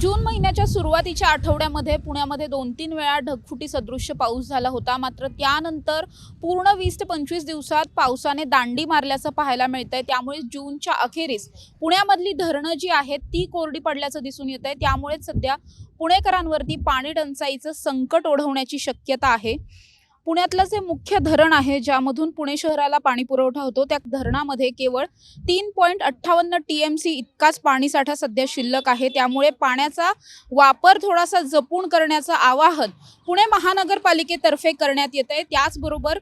जून महिन्याच्या सुरुवातीच्या आठवड्यामध्ये पुण्यामध्ये दोन तीन वेळा ढगफुटी सदृश्य पाऊस झाला होता. मात्र त्यानंतर पूर्ण वीस ते पंचवीस दिवसात पावसाने दांडी मारल्याचं पाहायला मिळतंय. त्यामुळे जूनच्या अखेरीस पुण्यामधली धरणं जी आहेत ती कोरडी पडल्याचं दिसून येत आहे त्यामुळेच सध्या पुणेकरांवरती पाणी टंचाईचं संकट ओढवण्याची शक्यता आहे. पुण्यातलं जे मुख्य धरण आहे ज्यामधून पुणे शहराला पाणी पुरवठा होतो. त्या धरणामध्ये केवळ तीन पॉईंट अठ्ठावन्न टी एम सी इतकाच पाणीसाठा सध्या शिल्लक आहे. त्यामुळे पाण्याचा वापर थोडासा जपून करण्याचं आवाहन पुणे महानगरपालिकेतर्फे करण्यात येत आहे. त्याचबरोबर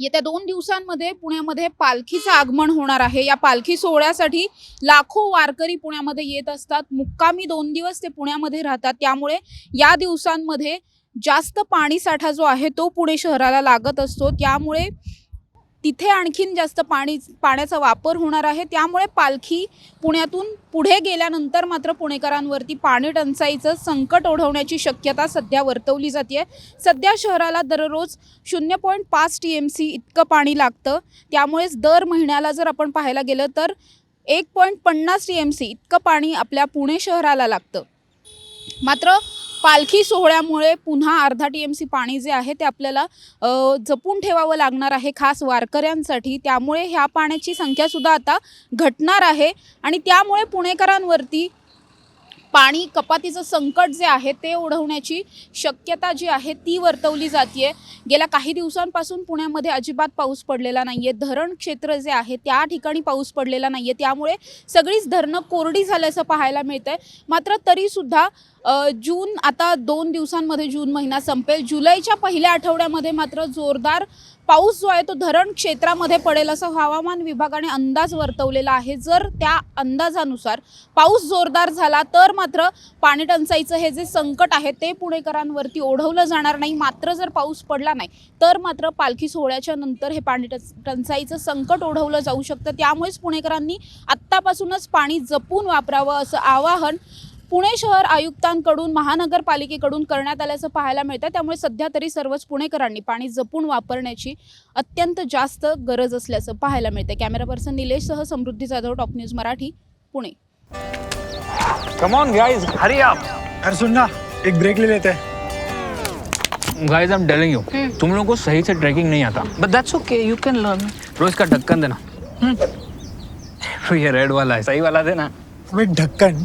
येत्या दोन दिवसांमध्ये पुण्यामध्ये पालखीचं आगमन होणार आहे. या पालखी सोहळ्यासाठी लाखो वारकरी पुण्यामध्ये येत असतात. मुक्कामी दोन दिवस ते पुण्यामध्ये राहतात. त्यामुळे या दिवसांमध्ये जास्त पाणीसाठा जो आहे तो पुणे शहराला लागत असतो. त्यामुळे तिथे आणखीन जास्त पाणी पाण्याचा वापर होणार आहे. त्यामुळे पालखी पुण्यातून पुढे गेल्यानंतर मात्र पुणेकरांवरती पाणी टंचाईचं संकट ओढवण्याची शक्यता सध्या वर्तवली जाते सध्या शहराला दररोज शून्य पॉईंट पाच टी एम सी इतकं पाणी लागतं. त्यामुळेच दर महिन्याला जर आपण पाहायला गेलं तर एक पॉईंट पन्नास टी एम सी इतकं पाणी आपल्या पुणे शहराला लागतं. मात्र पालखी सोहळ्यामुळे पुन्हा अर्धा टी एम सी पाणी जे आहे ते आपल्याला जपून ठेवावं लागणार आहे खास वारकऱ्यांसाठी. त्यामुळे ह्या पाण्याची संख्यासुद्धा आता घटणार आहे आणि त्यामुळे पुणेकरांवरती पाणी कपातीचं संकट जे आहे ते ओढवण्याची शक्यता जी आहे ती वर्तवली जाते गेल्या काही दिवसांपासून पुण्यामध्ये अजिबात पाऊस पडलेला नाही आहे धरण क्षेत्र जे आहे त्या ठिकाणी पाऊस पडलेला नाही आहे त्यामुळे सगळीच धरणं कोरडी झाल्याचं पाहायला मिळतं आहे मात्र तरीसुद्धा जून आता दोन दिवसांमध्ये जून महिना संपेल. जुलैच्या पहिल्या आठवड्यामध्ये मात्र जोरदार पाऊस जो आहे तो धरण क्षेत्रामध्ये पडेल असं हवामान विभागाने अंदाज वर्तवलेला आहे. जर त्या अंदाजानुसार पाऊस जोरदार झाला तर मात्र पाणी टंचाईचं हे जे संकट आहे ते पुणेकरांवरती ओढवलं जाणार नाही. मात्र जर पाऊस पडला नाही तर मात्र पालखी सोहळ्याच्या नंतर हे पाणी टंच- टंचाईचं संकट ओढवलं जाऊ शकतं. त्यामुळेच पुणेकरांनी आत्तापासूनच पाणी जपून वापरावं असं आवाहन पुणे शहर आयुक्तांकडून महानगरपालिकेकडून करण्यात आल्याचं पाहायला मिळतं त्यामुळे सध्या तरी सर्वच पुणेकरांनी पाणी जपून वापरण्याची अत्यंत जास्त गरज असल्याचं पाहायला मिळतं camera person निलेशसह Samruddhi Jadhav top news Marathi Pune. Come on guys hurry up अरे सुन ना एक ब्रेक ले लेते. हैं guys I am telling you तुम लोगों को सही से ट्रैकिंग नहीं आता. But that's okay, you can learn. रोज का ढक्कन देना. तो ये रेड वाला है सही वाला देना. ढक्कन